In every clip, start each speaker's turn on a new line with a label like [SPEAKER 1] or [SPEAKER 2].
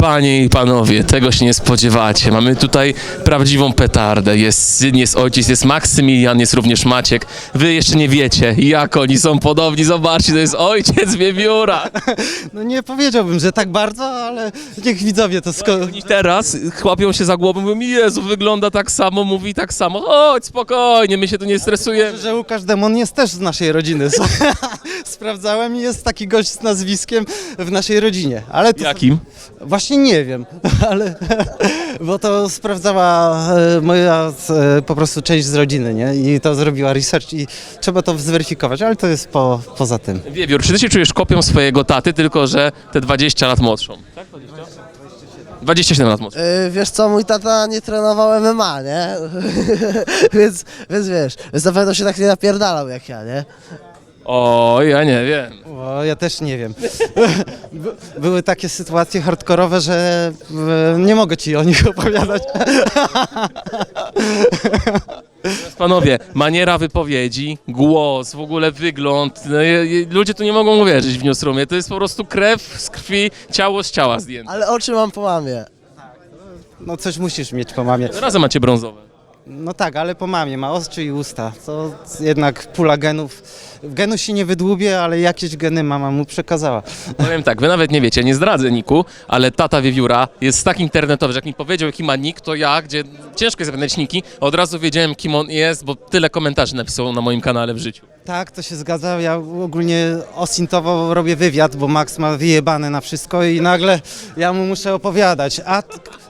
[SPEAKER 1] Panie i panowie, tego się nie spodziewacie. Mamy tutaj prawdziwą petardę. Jest syn, jest ojciec, jest Maksymilian, jest również Maciek. Wy jeszcze nie wiecie, jak oni są podobni. Zobaczcie, to jest ojciec Wiewióra.
[SPEAKER 2] No nie powiedziałbym, że tak bardzo, ale niech widzowie to sko-
[SPEAKER 1] Oni teraz chłapią się za głową, mówią, Jezu, wygląda tak samo, mówi tak samo. Chodź, spokojnie, my się tu nie stresujemy.
[SPEAKER 2] że Łukasz Demon jest też z naszej rodziny. Sprawdzałem i jest taki gość z nazwiskiem w naszej rodzinie. Ale to
[SPEAKER 1] Jakim?
[SPEAKER 2] Właśnie nie wiem, ale bo to sprawdzała e, moja e, po prostu część z rodziny, nie? I to zrobiła research i trzeba to zweryfikować, ale to jest po, poza tym.
[SPEAKER 1] Wiewiór, czy ty się czujesz kopią swojego taty, tylko że te 20 lat młodszą? Tak, 20? 27 lat młodszą.
[SPEAKER 3] Yy, wiesz co, mój tata nie trenował MMA, nie? więc, więc wiesz, więc na pewno się tak nie napierdalał jak ja, nie?
[SPEAKER 1] O, ja nie wiem.
[SPEAKER 2] O, ja też nie wiem. By- Były takie sytuacje hardkorowe, że e, nie mogę ci o nich opowiadać.
[SPEAKER 1] Panowie, maniera wypowiedzi, głos, w ogóle wygląd. No, je- je- ludzie tu nie mogą uwierzyć w newsroomie. To jest po prostu krew z krwi, ciało z ciała zdjęte.
[SPEAKER 3] Ale oczy mam po mamie.
[SPEAKER 2] No coś musisz mieć po mamie.
[SPEAKER 1] Razem macie brązowe.
[SPEAKER 2] No tak, ale po mamie ma oczy i usta. To jednak pula genów. Genu się nie wydłubie, ale jakieś geny mama mu przekazała.
[SPEAKER 1] Powiem tak, wy nawet nie wiecie, nie zdradzę Niku, ale tata Wiewióra jest tak internetowy, że jak mi powiedział, jaki ma nick, to ja, gdzie ciężko jest zapamiętać od razu wiedziałem, kim on jest, bo tyle komentarzy napisał na moim kanale w życiu.
[SPEAKER 2] Tak, to się zgadza. Ja ogólnie osintowo robię wywiad, bo Max ma wyjebane na wszystko i nagle ja mu muszę opowiadać. A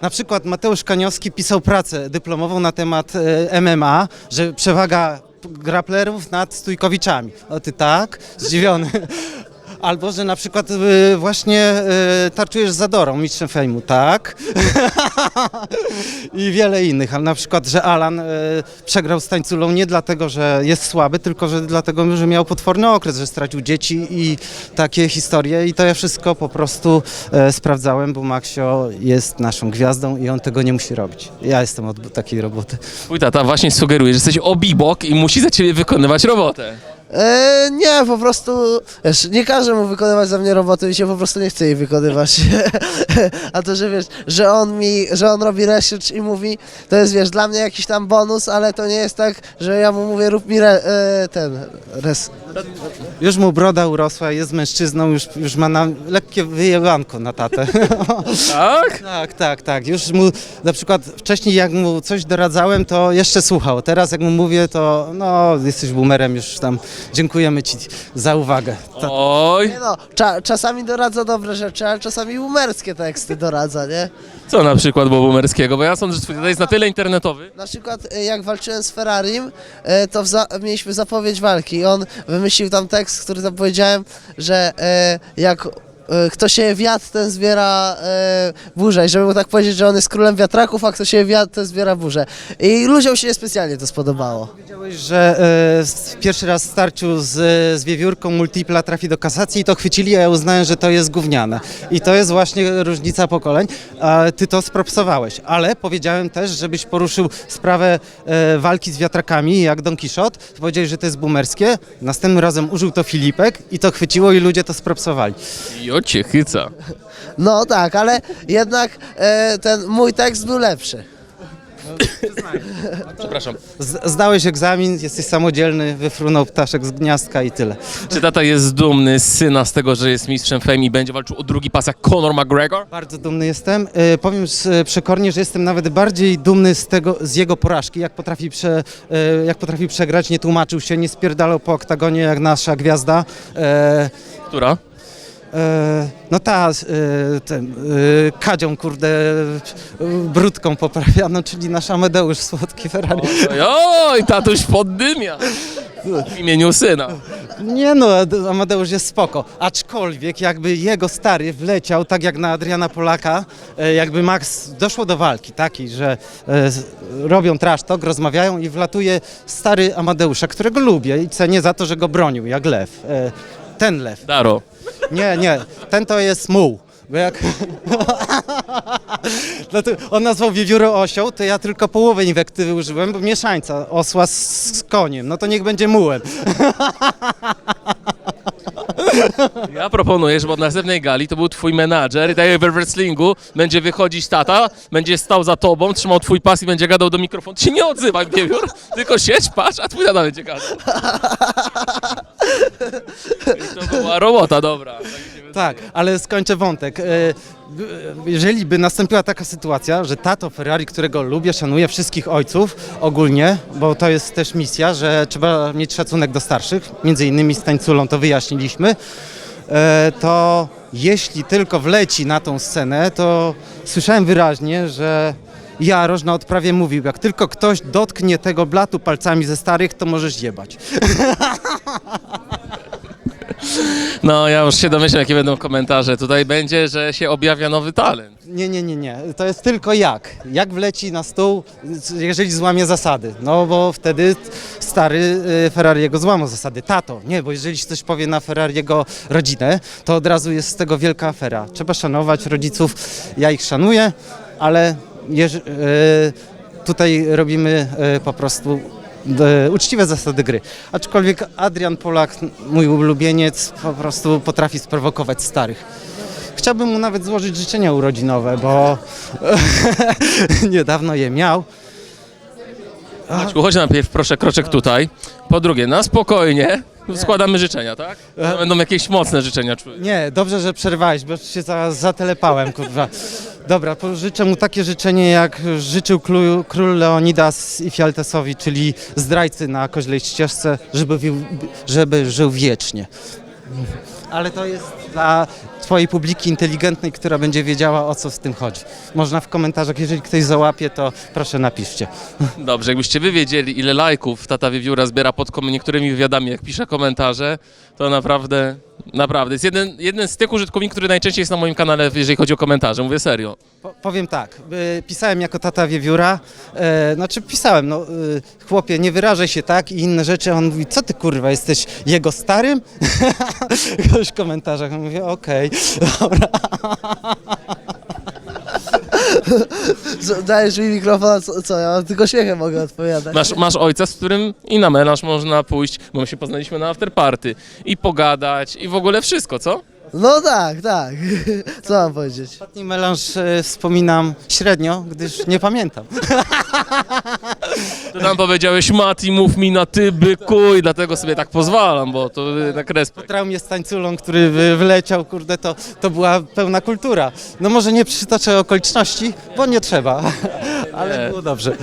[SPEAKER 2] na przykład Mateusz Kaniowski pisał pracę dyplomową na temat e, MMA, że przewaga graplerów nad stójkowiczami. O ty tak? Zdziwiony. Albo, że na przykład e, właśnie e, tarczujesz z Zadorą, mistrzem fejmu, tak? I wiele innych, ale na przykład, że Alan e, przegrał z tańculą nie dlatego, że jest słaby, tylko że dlatego, że miał potworny okres, że stracił dzieci i takie historie i to ja wszystko po prostu sprawdzałem, bo Maxio jest naszą gwiazdą i on tego nie musi robić. Ja jestem od takiej roboty.
[SPEAKER 1] Twój tata właśnie sugeruje, że jesteś obibok i musi za ciebie wykonywać robotę.
[SPEAKER 3] E, nie, po prostu, wiesz, nie każę mu wykonywać za mnie roboty, mi się po prostu nie chce jej wykonywać. A to, że wiesz, że on mi, że on robi research i mówi, to jest, wiesz, dla mnie jakiś tam bonus, ale to nie jest tak, że ja mu mówię, rób mi re, e, ten, res,
[SPEAKER 2] Już mu broda urosła, jest mężczyzną, już, już ma na, lekkie wyjebanko na tatę.
[SPEAKER 1] Tak?
[SPEAKER 2] Tak, tak, tak. Już mu na przykład wcześniej jak mu coś doradzałem, to jeszcze słuchał. Teraz jak mu mówię, to no jesteś boomerem już tam. Dziękujemy ci za uwagę. Ta-
[SPEAKER 1] Oj,
[SPEAKER 3] Nie no, cza, czasami doradza dobre rzeczy, ale czasami umerskie teksty doradza, nie?
[SPEAKER 1] co na przykład było boomerskiego? Bo ja sądzę, że twój tata jest na tyle internetowy.
[SPEAKER 3] Na przykład e, jak walczyłem z Ferrarim, e, to w za, mieliśmy zapowiedź walki i on wymyślił tam tekst, który tam powiedziałem, że e, jak kto się wiatr, ten zbiera e, burzę. I żeby mu tak powiedzieć, że on jest królem wiatraków, a kto się wiatr, ten zbiera burzę. I ludziom się niespecjalnie to spodobało.
[SPEAKER 2] Powiedziałeś, że e, s- pierwszy raz w starciu z, z wiewiórką multipla trafi do kasacji i to chwycili, a ja uznałem, że to jest gówniane. I to jest właśnie różnica pokoleń. A ty to spropsowałeś, ale powiedziałem też, żebyś poruszył sprawę e, walki z wiatrakami, jak Don Quixote. Powiedziałeś, że to jest boomerskie. Następnym razem użył to Filipek i to chwyciło i ludzie to spropsowali.
[SPEAKER 1] Jocie chyca.
[SPEAKER 3] No tak, ale jednak e, ten mój tekst był lepszy.
[SPEAKER 1] Przepraszam.
[SPEAKER 2] Z, zdałeś egzamin, jesteś samodzielny, wyfrunął ptaszek z gniazdka i tyle.
[SPEAKER 1] Czy tata jest dumny z syna z tego, że jest mistrzem fame i będzie walczył o drugi pas jak Conor McGregor?
[SPEAKER 2] Bardzo dumny jestem. E, powiem z, przekornie, że jestem nawet bardziej dumny z tego, z jego porażki, jak potrafi, prze, e, jak potrafi przegrać, nie tłumaczył się, nie spierdalał po oktagonie jak nasza gwiazda. E,
[SPEAKER 1] Która?
[SPEAKER 2] E, no ta, e, ten, e, kadzią, kurde, brudką poprawiano, czyli nasz Amadeusz Słodki Ferrari.
[SPEAKER 1] Oj, oj, tatuś poddymia. W imieniu syna.
[SPEAKER 2] Nie no, Ad- Amadeusz jest spoko, aczkolwiek jakby jego stary wleciał, tak jak na Adriana Polaka, jakby Max doszło do walki takiej, że robią trash talk, rozmawiają i wlatuje stary Amadeusza, którego lubię i cenię za to, że go bronił, jak lew. Ten lew.
[SPEAKER 1] Daro.
[SPEAKER 2] Nie, nie, ten to jest muł. Bo jak... Dlatego on nazwał wiewiórę osioł, to ja tylko połowę inwektywy użyłem, bo mieszańca osła z, z koniem, no to niech będzie mułem.
[SPEAKER 1] Ja proponuję, żeby od następnej gali to był twój menadżer i tak jak wrestlingu będzie wychodzić tata, będzie stał za tobą, trzymał twój pas i będzie gadał do mikrofonu. Ty się nie odzywaj, wiewiór, tylko siedź, patrz, a twój tata będzie gadał. To była robota, dobra. Tak.
[SPEAKER 2] Tak, ale skończę wątek. E, Jeżeli by nastąpiła taka sytuacja, że tato Ferrari, którego lubię, szanuję wszystkich ojców ogólnie, bo to jest też misja, że trzeba mieć szacunek do starszych, między innymi z tańculą to wyjaśniliśmy, e, to jeśli tylko wleci na tą scenę, to słyszałem wyraźnie, że Jarosz na odprawie mówił, jak tylko ktoś dotknie tego blatu palcami ze starych, to możesz jebać.
[SPEAKER 1] No, ja już się domyślam, jakie będą komentarze. Tutaj będzie, że się objawia nowy talent.
[SPEAKER 2] Nie, nie, nie, nie. To jest tylko jak. Jak wleci na stół, jeżeli złamie zasady. No bo wtedy stary y, Ferrariego złamał zasady. Tato, nie, bo jeżeli coś powie na Ferrariego rodzinę, to od razu jest z tego wielka afera. Trzeba szanować rodziców. Ja ich szanuję, ale jeż, y, tutaj robimy y, po prostu uczciwe zasady gry. Aczkolwiek Adrian Polak, mój ulubieniec, po prostu potrafi sprowokować starych. Chciałbym mu nawet złożyć życzenia urodzinowe, bo niedawno je miał.
[SPEAKER 1] Maćku, chodź najpierw proszę kroczek tutaj. Po drugie, na spokojnie składamy życzenia, tak? To będą jakieś mocne życzenia, czuję.
[SPEAKER 2] Nie, dobrze, że przerwałeś, bo się za, zatelepałem, kurwa. Dobra, życzę mu takie życzenie, jak życzył król, król Leonidas i Fialtesowi, czyli zdrajcy na koźlej ścieżce, żeby, wił, żeby żył wiecznie. Ale to jest dla twojej publiki inteligentnej, która będzie wiedziała, o co z tym chodzi. Można w komentarzach, jeżeli ktoś załapie, to proszę napiszcie.
[SPEAKER 1] Dobrze, jakbyście wy wiedzieli, ile lajków tata Wiewióra zbiera pod niektórymi wywiadami, jak pisze komentarze, to naprawdę, naprawdę. Jest jeden, jeden z tych użytkowników, który najczęściej jest na moim kanale, jeżeli chodzi o komentarze. Mówię serio.
[SPEAKER 2] Po, powiem tak, y, pisałem jako tata wiewióra, e, znaczy pisałem, no y, chłopie, nie wyrażaj się tak i inne rzeczy, a on mówi, co ty kurwa, jesteś jego starym? Ktoś w komentarzach, mówię, okej, dobra.
[SPEAKER 3] Dajesz mi mikrofon, a co, co, ja tylko śmiechem mogę odpowiadać.
[SPEAKER 1] Masz, masz ojca, z którym i na melanż można pójść, bo my się poznaliśmy na afterparty. I pogadać, i w ogóle wszystko, co?
[SPEAKER 3] No tak, tak. Co mam powiedzieć?
[SPEAKER 2] Ostatni melanż e, wspominam średnio, gdyż nie pamiętam.
[SPEAKER 1] To tam powiedziałeś, Mati, mów mi na ty, byku, i dlatego sobie tak pozwalam, bo to tak respekt.
[SPEAKER 2] Traumie z tańculą, który wy- wyleciał, kurde, to, to była pełna kultura. No może nie przytoczę okoliczności, bo nie trzeba, ale
[SPEAKER 1] Nie.
[SPEAKER 2] było dobrze.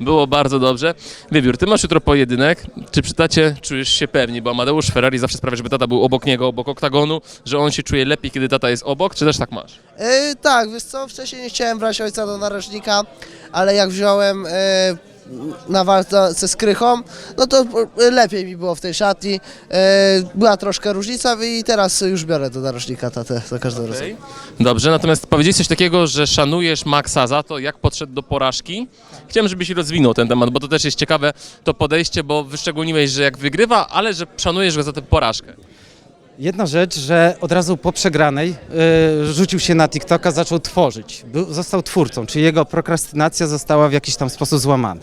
[SPEAKER 1] Było bardzo dobrze. Wiewiór, ty masz jutro pojedynek. Czy przy tacie czujesz się pewni? Bo Amadeusz Ferrari zawsze sprawia, żeby tata był obok niego, obok oktagonu, że on się czuje lepiej, kiedy tata jest obok, czy też tak masz?
[SPEAKER 3] E, tak, wiesz co, wcześniej nie chciałem brać ojca do narożnika, ale jak wziąłem e, na walce z Krychą, no to lepiej mi było w tej szatni. E, była troszkę różnica i teraz już biorę do narożnika tatę za każdym razem.
[SPEAKER 1] Okej. Dobrze, natomiast powiedziałeś coś takiego, że szanujesz Maxa za to, jak podszedł do porażki. Chciałem, żebyś rozwinął ten temat, bo to też jest ciekawe to podejście, bo wyszczególniłeś, że jak wygrywa, ale że szanujesz go za tę porażkę.
[SPEAKER 2] Jedna rzecz, że od razu po przegranej y, rzucił się na TikToka, zaczął tworzyć. Był, został twórcą, czyli jego prokrastynacja została w jakiś tam sposób złamana.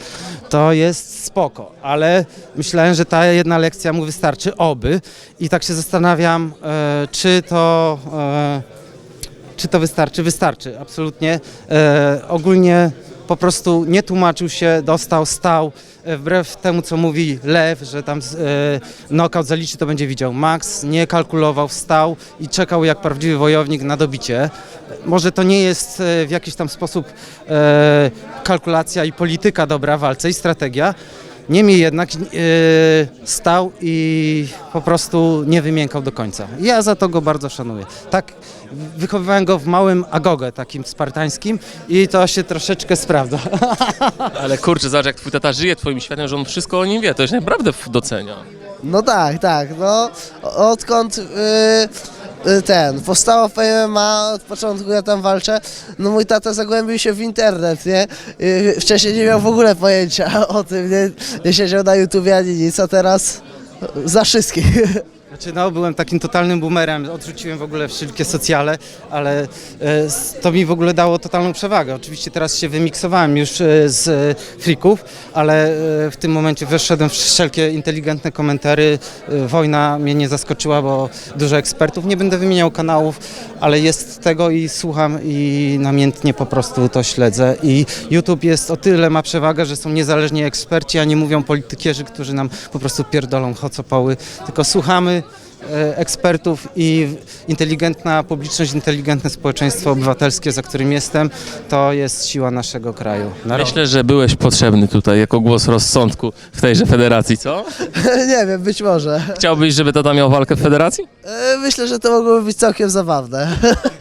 [SPEAKER 2] To jest spoko, ale myślałem, że ta jedna lekcja mu wystarczy, oby. I tak się zastanawiam, y, czy to... y, czy to wystarczy? Wystarczy, absolutnie. E, ogólnie po prostu nie tłumaczył się, dostał, stał. E, wbrew temu, co mówi Lew, że tam e, knockout zaliczy, to będzie widział. Max nie kalkulował, wstał i czekał jak prawdziwy wojownik na dobicie. Może to nie jest e, w jakiś tam sposób kalkulacja i polityka dobra w walce i strategia. Niemniej jednak e, stał i po prostu nie wymiękał do końca. Ja za to go bardzo szanuję. Tak, wychowywałem go w małym agogę takim spartańskim i to się troszeczkę sprawdza.
[SPEAKER 1] Ale kurczę, zobacz, jak twój tata żyje twoim światem, że on wszystko o nim wie, to już naprawdę docenia.
[SPEAKER 3] No tak, tak, no odkąd y, y, ten, powstało PMA, od początku ja tam walczę, no mój tata zagłębił się w internet, nie? Y, wcześniej nie miał w ogóle pojęcia o tym, nie, nie siedział na YouTubie ani nic, a teraz za wszystkich.
[SPEAKER 2] Znaczy, no, byłem takim totalnym boomerem, odrzuciłem w ogóle wszelkie socjale, ale e, to mi w ogóle dało totalną przewagę. Oczywiście teraz się wymiksowałem już e, z e, freaków, ale e, w tym momencie wyszedłem w wszelkie inteligentne komentary. Wojna mnie nie zaskoczyła, bo dużo ekspertów, nie będę wymieniał kanałów, ale jest tego i słucham i namiętnie po prostu to śledzę. I YouTube jest o tyle ma przewagę, że są niezależni eksperci, a nie mówią politykierzy, którzy nam po prostu pierdolą chocopoły, tylko słuchamy ekspertów i inteligentna publiczność, inteligentne społeczeństwo obywatelskie, za którym jestem, to jest siła naszego kraju. Narodu.
[SPEAKER 1] Myślę, że byłeś potrzebny tutaj jako głos rozsądku w tejże federacji, co?
[SPEAKER 3] nie wiem, być może.
[SPEAKER 1] Chciałbyś, żeby tata miał walkę w federacji?
[SPEAKER 3] E, myślę, że to mogłoby być całkiem zabawne.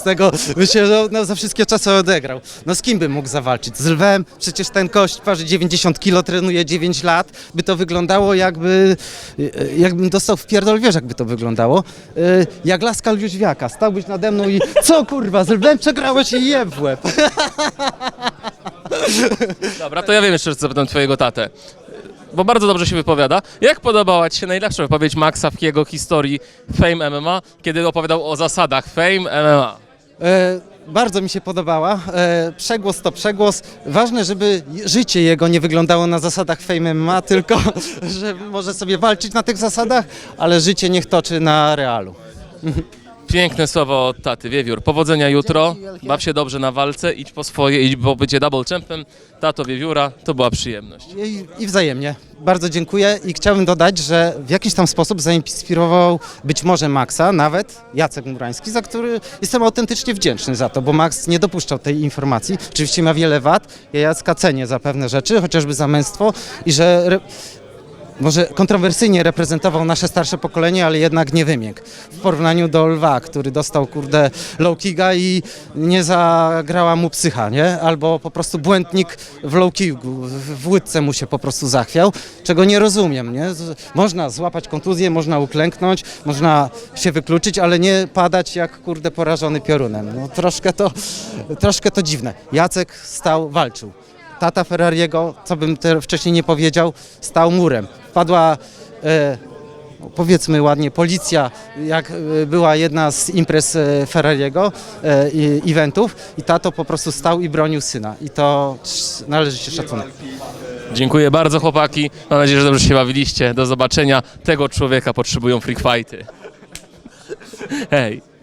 [SPEAKER 2] Z tego myślę, że no, za wszystkie czasy odegrał. No z kim bym mógł zawalczyć? Z lwem? Przecież ten kość waży 90 kilo, trenuje 9 lat. By to wyglądało jakby, e, jakbym dostał w pierdol, wiesz jakby to wyglądało. E, Jak laska Jóźwiaka. Stałbyś nade mną i co kurwa, z lwem przegrałeś i jeb w łeb.
[SPEAKER 1] Dobra, to ja wiem jeszcze, co zapytam twojego tatę. Bo bardzo dobrze się wypowiada. Jak podobała Ci się najlepsza wypowiedź Maxa w jego historii Fame MMA, kiedy opowiadał o zasadach Fame MMA?
[SPEAKER 2] E, bardzo mi się podobała. E, przegłos to przegłos. Ważne, żeby życie jego nie wyglądało na zasadach Fame MMA, tylko że może sobie walczyć na tych zasadach, ale życie niech toczy na realu.
[SPEAKER 1] Piękne słowo od taty, Wiewiór. Powodzenia jutro, baw się dobrze na walce, idź po swoje, idź po bycie double champem. Tato Wiewióra, to była przyjemność.
[SPEAKER 2] I, I wzajemnie. Bardzo dziękuję i chciałbym dodać, że w jakiś tam sposób zainspirował być może Maxa, nawet Jacek Murański, za który jestem autentycznie wdzięczny za to, bo Max nie dopuszczał tej informacji. Oczywiście ma wiele wad, ja Jacka cenię za pewne rzeczy, chociażby za męstwo i że re, może kontrowersyjnie reprezentował nasze starsze pokolenie, ale jednak nie wymiękł. W porównaniu do Lwa, który dostał, kurde, low kicka i nie zagrała mu psycha, nie? Albo po prostu błędnik w low kicku, w łydce mu się po prostu zachwiał, czego nie rozumiem, nie? Można złapać kontuzję, można uklęknąć, można się wykluczyć, ale nie padać jak, kurde, porażony piorunem. No troszkę to, troszkę to dziwne. Jacek stał, walczył. Tata Ferrariego, co bym wcześniej nie powiedział, stał murem. Wpadła, e, powiedzmy ładnie, policja, jak e, była jedna z imprez e, Ferrariego, eventów i tato po prostu stał i bronił syna. I to należy się szacunek.
[SPEAKER 1] Dziękuję bardzo chłopaki, mam nadzieję, że dobrze się bawiliście. Do zobaczenia. Tego człowieka potrzebują freak fighty. Hej.